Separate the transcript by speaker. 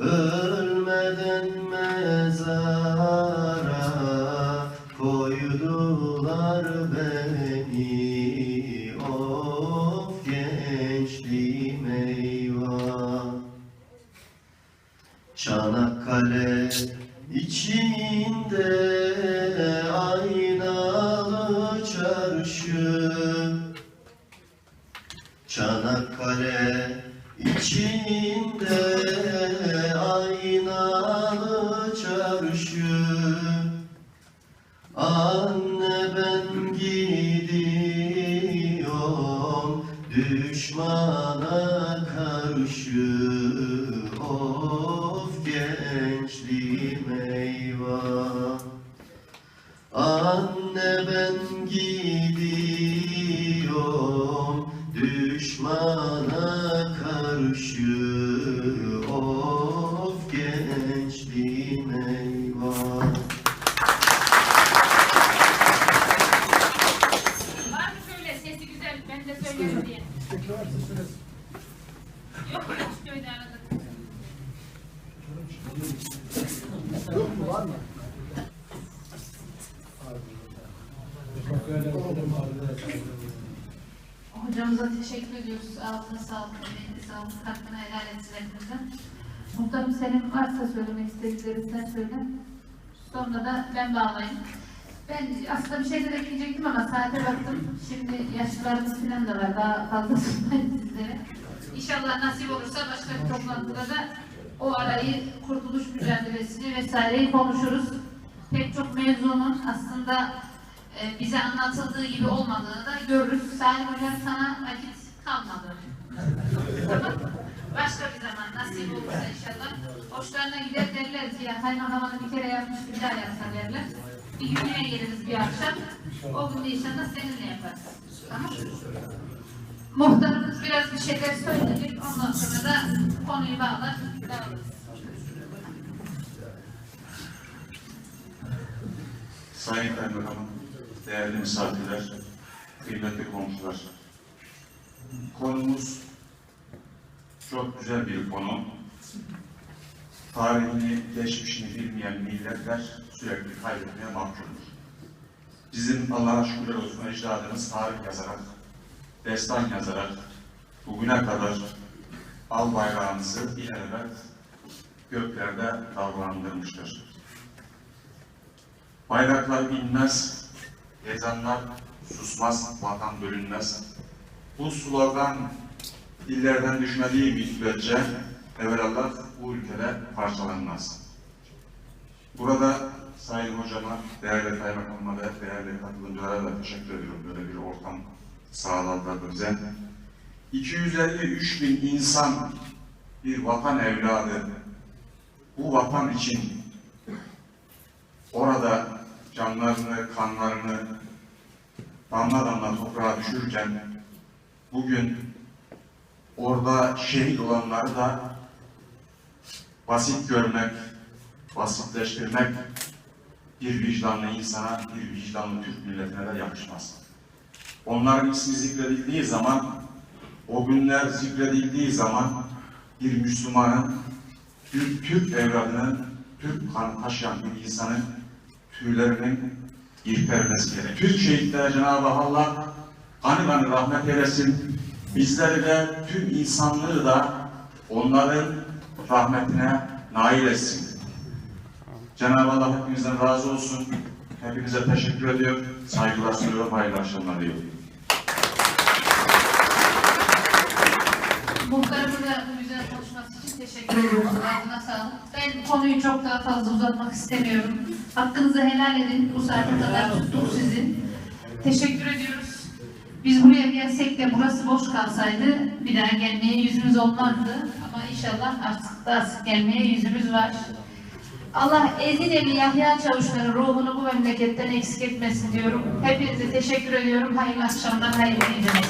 Speaker 1: Ölmeden mezara koydular beni. Of gençliğim eyvah. Çanakkale içinde aynalı çarşı. Çanakkale içinde Anne ben gidiyorum. Düşmana karşı Of gençliğim eyvah. Anne ben gidiyorum. Düşmana karşı Of gençliğim eyvah
Speaker 2: Var mı söyle sesi güzel ben de söylerim diye. Yok mu hiç köyde aradık. Hocamıza teşekkür ediyoruz. Ağzına sağlık, emeğine sağlık, hakkını helal etsin. Muhtarım senin varsa söylemek istediklerini sen söyle. Sonra da ben bağlayayım. Ben aslında bir şey de ekleyecektim ama saate baktım. Şimdi yaşlılarımız falan da var. Daha fazla sunmayın sizlere. İnşallah nasip olursa başka bir toplantıda da o arayı, kurtuluş mücadelesini vesaireyi konuşuruz. Pek çok mevzunun aslında e, bize anlatıldığı gibi olmadığını da görürüz. Salim Hocam sana vakit kalmadı. Başka bir zaman nasip olursa inşallah. Hoşlarına gider derler ki ya kaymakamını bir kere yapmış bir daha yapsa derler. Bir gün yine geliriz bir akşam. O gün inşallah seninle yaparız. Tamam Muhtarımız biraz bir şeyler söyleyecek. Ondan sonra da konuyu bağlar.
Speaker 3: Sayın Kaymakamım, değerli misafirler, kıymetli komşular. Konumuz çok güzel bir konu. Tarihini, geçmişini bilmeyen milletler sürekli kaybetmeye mahkumdur. Bizim Allah'a şükürler olsun ecdadımız tarih yazarak, destan yazarak bugüne kadar al bayrağımızı ilelebet göklerde dalgalandırmıştır. Bayraklar inmez, ezanlar susmaz, vatan bölünmez. Bu slogan dillerden düşmediği müddetçe evvelallah bu ülkede parçalanmaz. Burada Sayın Hocama, değerli kaymakamıma ve değerli katılımcılara da teşekkür ediyorum böyle bir ortam sağladılar bize. 253 bin insan bir vatan evladı bu vatan için orada canlarını, kanlarını damla damla toprağa düşürken bugün orada şehit olanları da basit görmek, basitleştirmek bir vicdanlı insana, bir vicdanlı Türk milletine de yakışmaz. Onların ismi zikredildiği zaman, o günler zikredildiği zaman bir Müslümanın, bir Türk evladının, Türk kanı taşıyan bir insanın tüylerinin ürpermesi gerek. Türk şehitlere Cenab-ı Allah gani gani rahmet eylesin. Bizleri de tüm insanlığı da onların rahmetine nail etsin. Cenab-ı Allah hepimizden razı olsun. Hepinize teşekkür ediyor. Saygılar sunuyorum. Hayırlı akşamlar diliyorum.
Speaker 2: Muhtarımı da bu güzel konuşması için teşekkür ediyorum. Ağzına sağlık. Ben konuyu çok daha fazla uzatmak istemiyorum. Hakkınızı helal edin. Bu saate kadar tuttuk sizi. Teşekkür ediyoruz. Biz buraya gelsek de burası boş kalsaydı bir daha gelmeye yüzümüz olmazdı. Ama inşallah artık daha sık gelmeye yüzümüz var. Allah Ezine'li Yahya Çavuşların ruhunu bu memleketten eksik etmesin diyorum. Hepinize teşekkür ediyorum. Hayırlı akşamlar, hayırlı geceler.